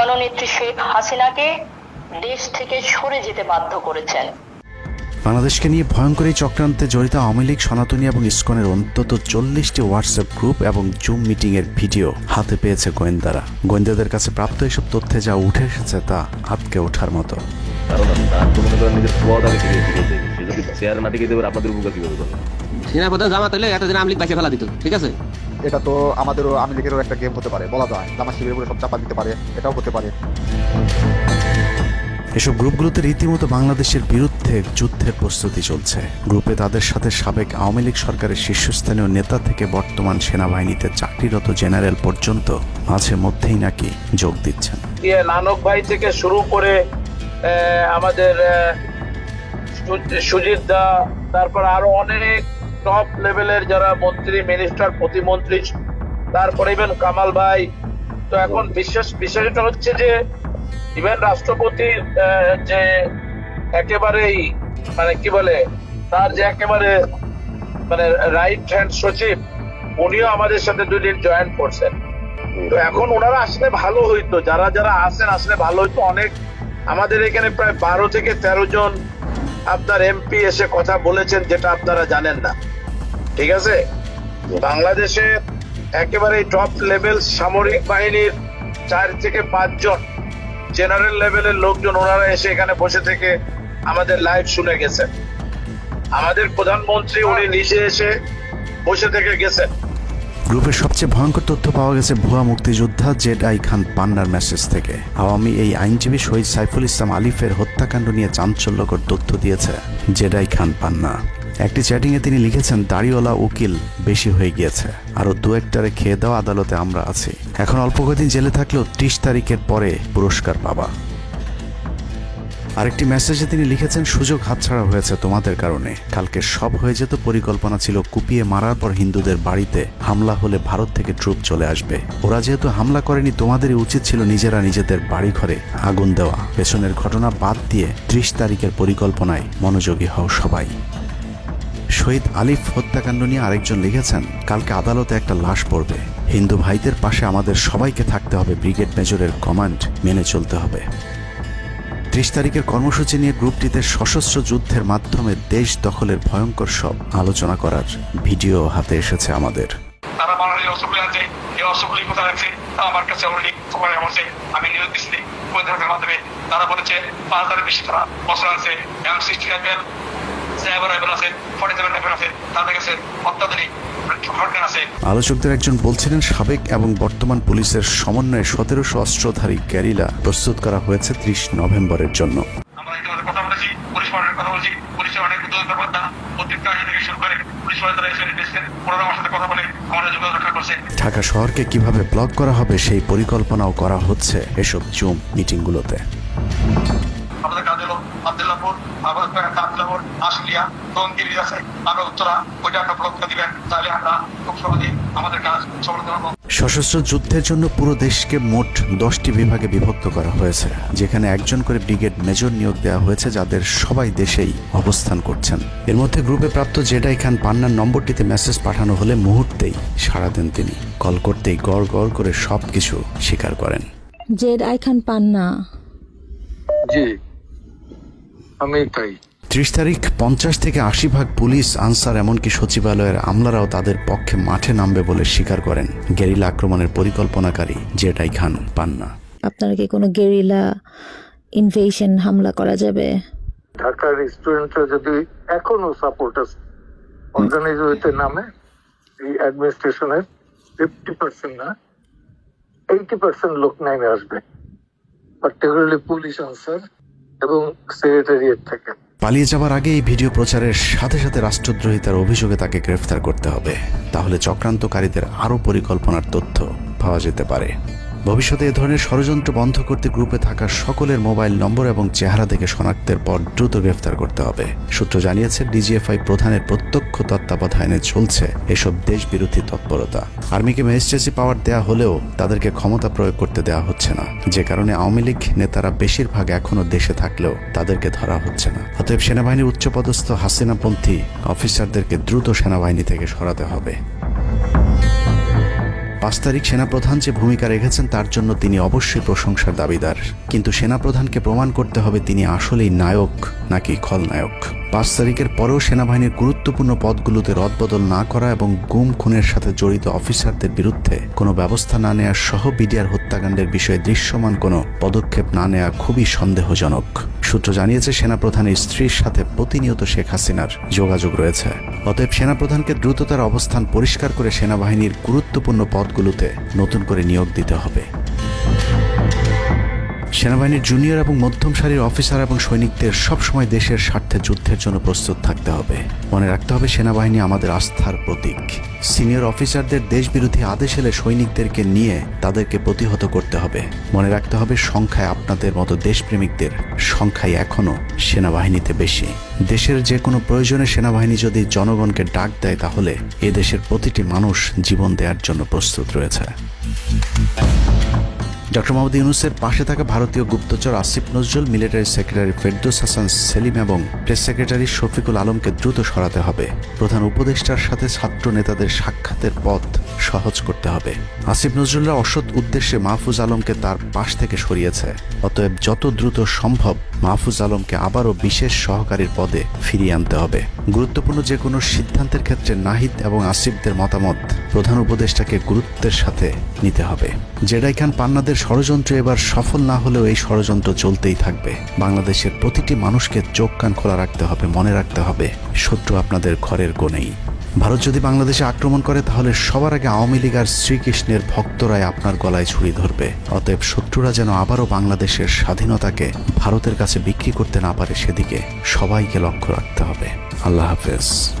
জননেত্রী শেখ হাসিনাকে দেশ থেকে সরে যেতে বাধ্য করেছেন। বাংলাদেশকে নিয়ে ভয়ঙ্কর এই চক্রান্তে জড়িত আওয়ামী লীগ সনাতনী এবং ইস্কনের অন্তত চল্লিশটি হোয়াটসঅ্যাপ গ্রুপ এবং জুম মিটিং এর ভিডিও হাতে পেয়েছে গোয়েন্দারা। গোয়েন্দাদের কাছে প্রাপ্ত এসব তথ্যে যা উঠে এসেছে তা আটকে ওঠার মতো। চেয়ার না টিকে দেবে আপনাদের উপকার কীভাবে করবে? সেনাপতি জামাত হলে এতদিন আমলিক বাইকে ফেলা দিত ঠিক আছে? এটা তো আমাদেরও আমি লীগেরও একটা গেম হতে পারে বলা যায়। জামা শিবিরের উপরে সব চাপা দিতে পারে এটাও হতে পারে। এসব গ্রুপগুলোতে রীতিমতো বাংলাদেশের বিরুদ্ধে যুদ্ধের প্রস্তুতি চলছে। গ্রুপে তাদের সাথে সাবেক আওয়ামী লীগ সরকারের শীর্ষস্থানীয় নেতা থেকে বর্তমান সেনাবাহিনীতে চাকরিরত জেনারেল পর্যন্ত মাঝে মধ্যেই নাকি যোগ দিচ্ছেন। নানক ভাই থেকে শুরু করে আহ, আমাদের সুজিত দা তারপর আরও অনেক টপ লেভেলের যারা মন্ত্রী মিনিস্টার প্রতিমন্ত্রী তারপরে ইভেন কামাল ভাই। তো এখন বিশেষ বিষয়টা হচ্ছে যে ইভেন রাষ্ট্রপতির আহ, যে একেবারেই মানে কি বলে তার যে একেবারে মানে রাইট হ্যান্ড সচিব উনিও আমাদের সাথে দুই দিন জয়েন করছেন। তো এখন ওনারা আসলে ভালো হইতো যারা যারা আসেন আসলে ভালো হইতো। অনেক আমাদের এখানে প্রায় বারো থেকে তেরো জন আপনার এমপি এসে কথা বলেছেন যেটা আপনারা জানেন না। ঠিক আছে? বাংলাদেশে একেবারে টপ লেভেল সামরিক বাহিনীর চার থেকে পাঁচজন জেনারেল লেভেলের লোকজন ওনারা এসে এখানে বসে থেকে আমাদের লাইভ শুনে গেছেন। আমাদের প্রধানমন্ত্রী উনি নিজে এসে বসে থেকে গেছেন। গ্রুপের সবচেয়ে ভয়ঙ্কর তথ্য পাওয়া গেছে ভুয়া মুক্তিযোদ্ধা জেড আই খান পান্নার মেসেজ থেকে। আওয়ামী এই আইনজীবী শহীদ সাইফুল ইসলাম আলিফের হত্যাকাণ্ড নিয়ে চাঞ্চল্যকর তথ্য দিয়েছে জেড আই খান পান্না। একটি চ্যাটিংয়ে তিনি লিখেছেন, দাড়িওয়ালা উকিল বেশি হয়ে গিয়েছে। আরও দু একটারে খেয়ে দেওয়া আদালতে আমরা আছি। এখন অল্প কদিন জেলে থাকলেও ত্রিশ তারিখের পরে পুরস্কার পাবা। আরেকটি মেসেজে তিনি লিখেছেন, সুযোগ হাতছাড়া হয়েছে তোমাদের কারণে। কালকে সব হয়ে যেত পরিকল্পনা ছিল কুপিয়ে মারার পর হিন্দুদের বাড়িতে। হামলা হলে ভারত থেকে ট্রুপ চলে আসবে। ওরা যেহেতু হামলা করেনি, তোমাদেরই উচিত ছিল নিজেরা নিজেদের বাড়ি ঘরে আগুন দেওয়া। পেছনের ঘটনা বাদ দিয়ে ত্রিশ তারিখের পরিকল্পনায় মনোযোগী হও সবাই। শহীদ আলিফ হত্যাকাণ্ড নিয়ে আরেকজন লিখেছেন, কালকে আদালতে একটা লাশ পড়বে। হিন্দু ভাইদের পাশে আমাদের সবাইকে থাকতে হবে। ব্রিগেড মেজরের কমান্ড মেনে চলতে হবে। ত্রিশ তারিখের কর্মসূচি নিয়ে গ্রুপটিতে সশস্ত্র যুদ্ধের মাধ্যমে দেশ দখলের ভয়ঙ্কর সব আলোচনা করার ভিডিও হাতে এসেছে আমাদের। আমার কাছে আমি তারা বলেছে, পাঁচ বেশি তারা আছে অত্যাধুনিক আলোচকদের একজন বলছিলেন সাবেক এবং বর্তমান পুলিশের সমন্বয়ে সতেরোশো অস্ত্রধারী গ্যারিলা প্রস্তুত করা হয়েছে ত্রিশ নভেম্বরের জন্য। ঢাকা শহরকে কীভাবে ব্লক করা হবে সেই পরিকল্পনাও করা হচ্ছে এসব জুম মিটিংগুলোতে। আমাদের কাজ হলো আবদুল্লাপুর আবার আবদুল্লাপুর আশুলিয়া টঙ্গির আছে আমরা উত্তরা ওইটা একটা ব্লক দিবেন তাহলে আমরা খুব সহজেই আমাদের কাজ সফলতা পাবো সশস্ত্র যুদ্ধের জন্য পুরো দেশকে মোট দশটি বিভাগে বিভক্ত করা হয়েছে যেখানে একজন করে ব্রিগেড মেজর নিয়োগ দেওয়া হয়েছে যাদের সবাই দেশেই অবস্থান করছেন। এর মধ্যে গ্রুপে প্রাপ্ত জেডাই খান পান্নার নম্বরটিতে মেসেজ পাঠানো হলে মুহূর্তেই সাড়া দেন তিনি। কল করতেই গড় গড় করে সব কিছু স্বীকার করেন। জেড আইখান পান্না। জি। আমি তাই। ত্রিশ তারিখ পঞ্চাশ থেকে আশি ভাগ পুলিশ আনসার এমনকি সচিবালয়ের আমলারাও তাদের পক্ষে মাঠে নামবে বলে স্বীকার করেন গেরিলা আক্রমণের পরিকল্পনাকারী জেডাই খান পান্না। আপনারা কি কোনো গেরিলা ইনভেশন হামলা করা যাবে? ঢাকার স্টুডেন্টরা যদি এখনও সাপোর্টার্স অর্গানাইজ হইতে নামে এই অ্যাডমিনিস্ট্রেশনের ফিফটি পার্সেন্ট না এইটি পার্সেন্ট লোক নেমে আসবে। পার্টিকুলারলি পুলিশ আনসার এবং সেক্রেটারিয়েট থাকেন পালিয়ে যাওয়ার আগে এই ভিডিও প্রচারের সাথে সাথে রাষ্ট্রদ্রোহিতার অভিযোগে তাকে গ্রেফতার করতে হবে। তাহলে চক্রান্তকারীদের আরও পরিকল্পনার তথ্য পাওয়া যেতে পারে। ভবিষ্যতে এ ধরনের ষড়যন্ত্র বন্ধ করতে গ্রুপে থাকা সকলের মোবাইল নম্বর এবং চেহারা দেখে শনাক্তের পর দ্রুত গ্রেফতার করতে হবে। সূত্র জানিয়েছে, ডিজিএফআই প্রধানের প্রত্যক্ষ তত্ত্বাবধানে চলছে এসব দেশ বিরোধী তৎপরতা। আর্মিকে ম্যাজিস্ট্রেসি পাওয়ার দেয়া হলেও তাদেরকে ক্ষমতা প্রয়োগ করতে দেওয়া হচ্ছে না। যে কারণে আওয়ামী লীগ নেতারা বেশিরভাগ এখনও দেশে থাকলেও তাদেরকে ধরা হচ্ছে না। অতএব সেনাবাহিনীর উচ্চপদস্থ হাসিনাপন্থী অফিসারদেরকে দ্রুত সেনাবাহিনী থেকে সরাতে হবে। পাঁচ তারিখ সেনাপ্রধান যে ভূমিকা রেখেছেন তার জন্য তিনি অবশ্যই প্রশংসার দাবিদার। কিন্তু সেনাপ্রধানকে প্রমাণ করতে হবে তিনি আসলেই নায়ক নাকি খলনায়ক। পাঁচ তারিখের পরেও সেনাবাহিনীর গুরুত্বপূর্ণ পদগুলোতে রদবদল না করা এবং গুম খুনের সাথে জড়িত অফিসারদের বিরুদ্ধে কোনো ব্যবস্থা না নেওয়া সহ বিডিআর হত্যাকাণ্ডের বিষয়ে দৃশ্যমান কোনো পদক্ষেপ না নেওয়া খুবই সন্দেহজনক। সূত্র জানিয়েছে, সেনাপ্রধানের স্ত্রীর সাথে প্রতিনিয়ত শেখ হাসিনার যোগাযোগ রয়েছে। অতএব সেনাপ্রধানকে দ্রুত তার অবস্থান পরিষ্কার করে সেনাবাহিনীর গুরুত্বপূর্ণ পদগুলোতে নতুন করে নিয়োগ দিতে হবে। সেনাবাহিনীর জুনিয়র এবং মধ্যম সারির অফিসার এবং সৈনিকদের সবসময় দেশের স্বার্থে যুদ্ধের জন্য প্রস্তুত থাকতে হবে। মনে রাখতে হবে সেনাবাহিনী আমাদের আস্থার প্রতীক। সিনিয়র অফিসারদের দেশবিরোধী আদেশ এলে সৈনিকদেরকে নিয়ে তাদেরকে প্রতিহত করতে হবে। মনে রাখতে হবে সংখ্যায় আপনাদের মতো দেশপ্রেমিকদের সংখ্যাই এখনও সেনাবাহিনীতে বেশি। দেশের যে কোনো প্রয়োজনে সেনাবাহিনী যদি জনগণকে ডাক দেয় তাহলে এ দেশের প্রতিটি মানুষ জীবন দেওয়ার জন্য প্রস্তুত রয়েছে। ডক্টর মোহাম্মদ ইউনুসের পাশে থাকা ভারতীয় গুপ্তচর আসিফ নজরুল, মিলিটারি সেক্রেটারি ফেরদোস হাসান সেলিম এবং প্রেস সেক্রেটারি শফিকুল আলমকে দ্রুত সরাতে হবে। প্রধান উপদেষ্টার সাথে ছাত্র নেতাদের সাক্ষাতের পথ সহজ করতে হবে। আসিফ নজরুলরা অসৎ উদ্দেশ্যে মাহফুজ আলমকে তার পাশ থেকে সরিয়েছে। অতএব যত দ্রুত সম্ভব মাহফুজ আলমকে আবারও বিশেষ সহকারীর পদে ফিরিয়ে আনতে হবে। গুরুত্বপূর্ণ যে কোনো সিদ্ধান্তের ক্ষেত্রে নাহিদ এবং আসিফদের মতামত প্রধান উপদেষ্টাকে গুরুত্বের সাথে নিতে হবে। জেডাই খান পান্নাদের ষড়যন্ত্র এবার সফল না হলেও এই ষড়যন্ত্র চলতেই থাকবে। বাংলাদেশের প্রতিটি মানুষকে চোখ কান খোলা রাখতে হবে, মনে রাখতে হবে, শত্রু আপনাদের ঘরের কোণেই। ভারত যদি বাংলাদেশে আক্রমণ করে, তাহলে সবার আগে আওয়ামী লীগ আর শ্রীকৃষ্ণের ভক্তরাই আপনার গলায় ছুরি ধরবে। অতএব শত্রুরা যেন আবারও বাংলাদেশের স্বাধীনতাকে ভারতের কাছে বিক্রি করতে না পারে, সেদিকে সবাইকে লক্ষ্য রাখতে হবে। আল্লাহ হাফেজ।